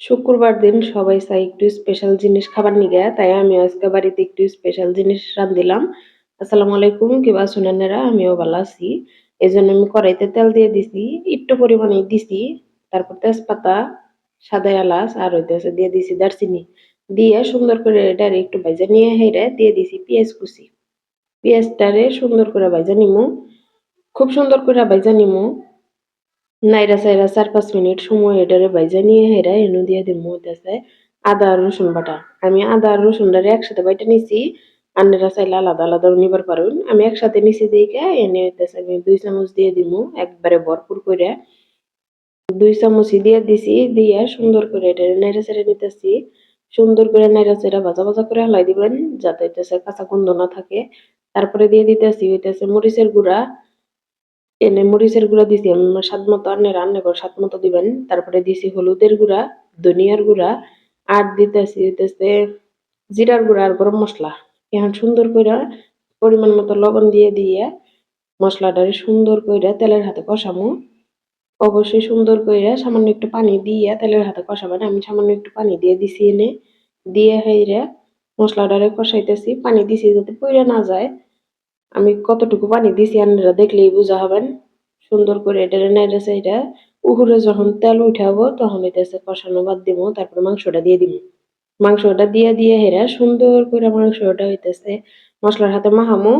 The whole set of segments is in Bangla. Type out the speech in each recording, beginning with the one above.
শুক্রবার দিন সবাই চাই একটু স্পেশাল জিনিস খাবার নিগে, তাই আমি আজকে বাড়িতে একটু স্পেশাল জিনিস রান রান্ধিলাম আসসালামু আলাইকুম কিবা সুনানেরা আমিও ভালো আছি। এই জন্য আমি কড়াইতে তেল দিয়ে দিছি, একটু পরিমাণে দিছি, তারপর তেজপাতা, সাদা এলাচ, আর হইতেছে দিয়ে দিছি দারচিনি। দিয়ে সুন্দর করে এটারে একটু ভাজা নিয়ে হেরে দিয়ে দিছি পেঁয়াজ কুচি। পেঁয়াজটারে সুন্দর করে ভাজা নিমু। খুব সুন্দর করে ভাজা নিমু। নাইরা সাইরা চার পাঁচ মিনিট সময় এটারে ভাইজা নিয়ে হেরা এনু দিয়ে দিব হইতেছে আদা আর রসুন বাটা। আমি আদা আর রসুনটারে একসাথে বাইটা নিছি, আন্নেরা চাইলে আলাদা আলাদা নিবার পারুন। আমি একসাথে নিছি দিকে এনে হইতেছে আমি দুই চামচ দিয়ে দিব একবারে ভরপুর করে দুই চামচ দিয়ে দিছি, দিয়ে সুন্দর করে এটা নাইরা চেড়ে নিতেছি। সুন্দর করে নাইরা চেড়া ভাজা ভাজা করে হালাই দিবেন, যাতে হইতেছে কাঁচা গন্ধ না থাকে। তারপরে দিয়ে দিতেছি হইতেছে মরিচের গুঁড়া এনে মরিচের গুঁড়া দিছি আমার স্বাদ মতো আনে রান্না করে, স্বাদ মতো দিবেন। তারপরে দিছি হলুদের গুঁড়া, ধনিয়ার গুঁড়া, আর দিতেছি হইতেছে জিরার গুঁড়া আর গরম মশলা। এখন সুন্দর করে পরিমাণ মতো লবণ দিয়ে দিয়ে মশলাটারে সুন্দর করে তেলের হাতে কষামো। অবশ্যই সুন্দর করে সামান্য একটু পানি দিয়ে তেলের হাতে কষাবেন। আমি সামান্য একটু পানি দিয়ে দিছি এনে। দিয়ে হাইরে মশলাটারে কষাইতেছি, পানি দিছি যাতে পইরে না যায়। আমি কতটুকু পানি দিছি আপনারা দেখলেই বোঝা হবেন। সুন্দর করে এটা নেড়ে এটা। উহুরে যখন তেল উঠাবো তখন এটা কষানো বাদ দিব, তারপর মাংসটা দিয়ে দিব। মাংসটা দিয়ে দিয়ে হেরা সুন্দর করে মাংসটা হইতেছে। মশলার হাতে মাহামো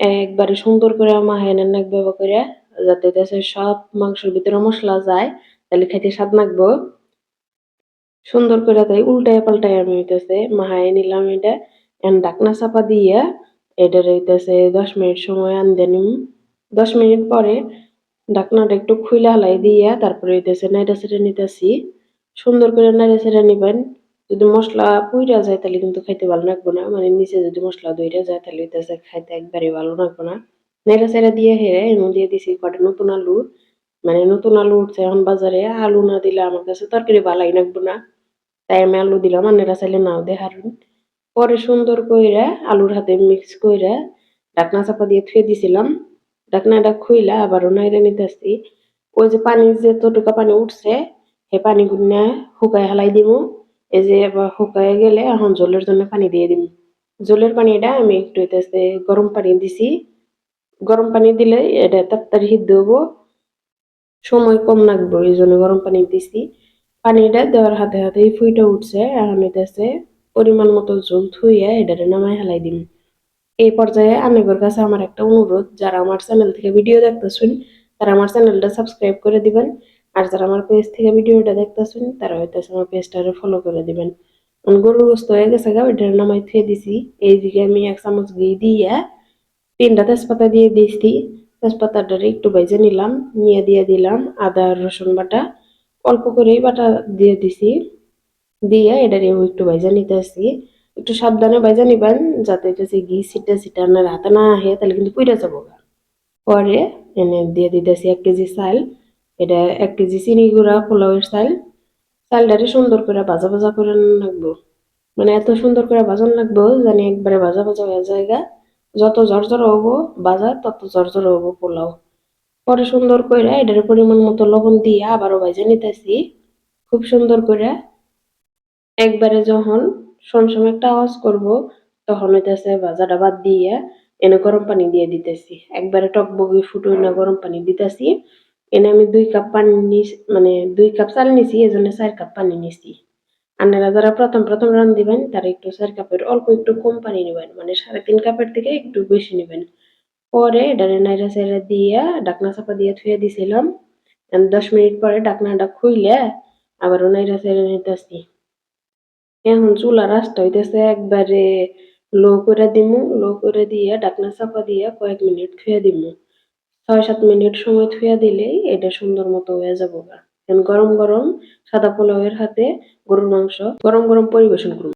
একবারে সুন্দর করে মাহায় নেন ব্যবহার করে, যাতে হইতেছে সব মাংসের ভিতরে মশলা যায়, তাহলে খাইতে স্বাদ লাগবো সুন্দর করে তাই উল্টায় পাল্টায় আমি হইতেছে মাহায় নিলাম এটা। ডাকনা চাপা দিয়ে এটা রইতেছে, দশ মিনিট সময় আনতে নিম দশ মিনিট পরে ঢাকনাটা একটু খুলে হালাই দিয়া তারপরে হইতেছে নাইটা সেটা নিতেছি। সুন্দর করে নাইটা সেটা নিবেন। যদি মশলা পুইরা যায় তাহলে কিন্তু খাইতে ভালো লাগবো না। মানে নিচে যদি মশলা দইরা যায় তাহলে হইতেছে খাইতে একবারে ভালো লাগবো না। নাইটা সেটা দিয়ে হেরে এমন দিয়ে দিছি কটা নতুন আলু। মানে নতুন আলু উঠছে এখন বাজারে। আলু না দিলে আমার কাছে তরকারি ভালাই লাগবো না। তাই আমি আলু দিলাম আর নেড়া চাইলে নাও দেখারুন পরে সুন্দর কইরা আলুর হাতে মিক্স কইরা ঢাকনা চাপা দিয়ে থুয়ে দিছিলাম। ঢাকনাটা খুইলা আবার নাইরে নিতেছি। ওই যে পানি যে যতটুকু পানি উঠছে সেই পানি গুনা শুকাই হালাই দিব এই যে শুকাই গেলে এখন জলের জন্য পানি দিয়ে দিব জলের পানিটা আমি একটু হইতেছে গরম পানি দিছি। গরম পানি দিলে এটা তাড়াতাড়ি সিদ্ধ হব। সময় কম লাগবে, এই জন্য গরম পানি দিছি। পানিটা দেওয়ার হাতে হাতে ফুইটা উঠছে। এখন হইতেছে পরিমাণ মতো ঝোল থুইয়া এটারে নামাই হেলাই দিন এই পর্যায়ে আমেগর কাছে আমার একটা অনুরোধ, যারা আমার চ্যানেল থেকে ভিডিও দেখতেছেন, তারা আমার চ্যানেলটা সাবস্ক্রাইব করে দিবেন। আর যারা আমার পেজ থেকে ভিডিওটা দেখতেছেন, তারা হয়তো আমার পেজটারে ফলো করে দিবেন। গরুর গোস্ত হয়ে গেছে গা, ওইটার নামাই থুয়ে দিছি। এইদিকে আমি এক চামচ ঘি দিয়ে তিনটা তেজপাতা দিয়ে দিছি। তেজপাতাটারে একটু ভেজে নিলাম, নিয়ে দিয়ে দিলাম আদা রসুন বাটা। অল্প করেই বাটা দিয়ে দিছি। দিয়ে এটারে একটু ভাইজা নিতে আসি একটু সাবধানে ভাইজা নিবেন যাতে এটা যে ঘি সিটে সিটে আপনার হাতে না আহে, তাহলে কিন্তু পুইরা যাব পরে এনে দিয়ে দিতেছি এক কেজি চাল। এটা এক কেজি চিনি গুঁড়া, পোলাওয়ের চাল। চালটারে সুন্দর করে ভাজা ভাজা করে রাখব। মানে এত সুন্দর করে ভাজন লাগবো জানি একবারে ভাজা ভাজা হয়ে জায়গা যত জর্জর হব ভাজা, তত জর্জর হব পোলাও। পরে সুন্দর করে এটার পরিমাণ মতো লবণ দিয়ে আবারও ভাজা নিতেছি। খুব সুন্দর করে একবারে যখন সমসম একটা আওয়াজ করব, তখন হইতেছে ভাজাটা বাদ দিয়ে এনে গরম পানি দিয়ে দিতেছি। একবারে টক বগি ফুটো না গরম পানি দিতেছি। এনে আমি দুই কাপ পানি নিস মানে দুই কাপ চাল নিছি, এজন্য চার কাপ পানি নিছি। আপনারা যারা প্রথম প্রথম রান দিবেন, তারা একটু চার কাপের অল্প একটু কম পানি নেবেন মানে সাড়ে তিন কাপের থেকে একটু বেশি নেবেন। পরে ডানে নাইরা সাইরা দিয়ে ডাকনা চাপা দিয়ে থুয়ে দিছিলাম। দশ মিনিট পরে ডাকনাটা খুইলে আবার নাইরা সাইরা নিতেছি। এখন চুলা রাস্তা হইতেছে একবারে লো করে দিমু, লো করে দিয়ে ঢাকনা চাপা দিয়ে কয়েক মিনিট থুয়ে দিমু। ছয় সাত মিনিট সময় থুয়ে দিলেই এটা সুন্দর মতো হয়ে যাব গা গরম গরম সাদা পোলাওয়ের হাতে গরুর মাংস গরম গরম পরিবেশন করুন।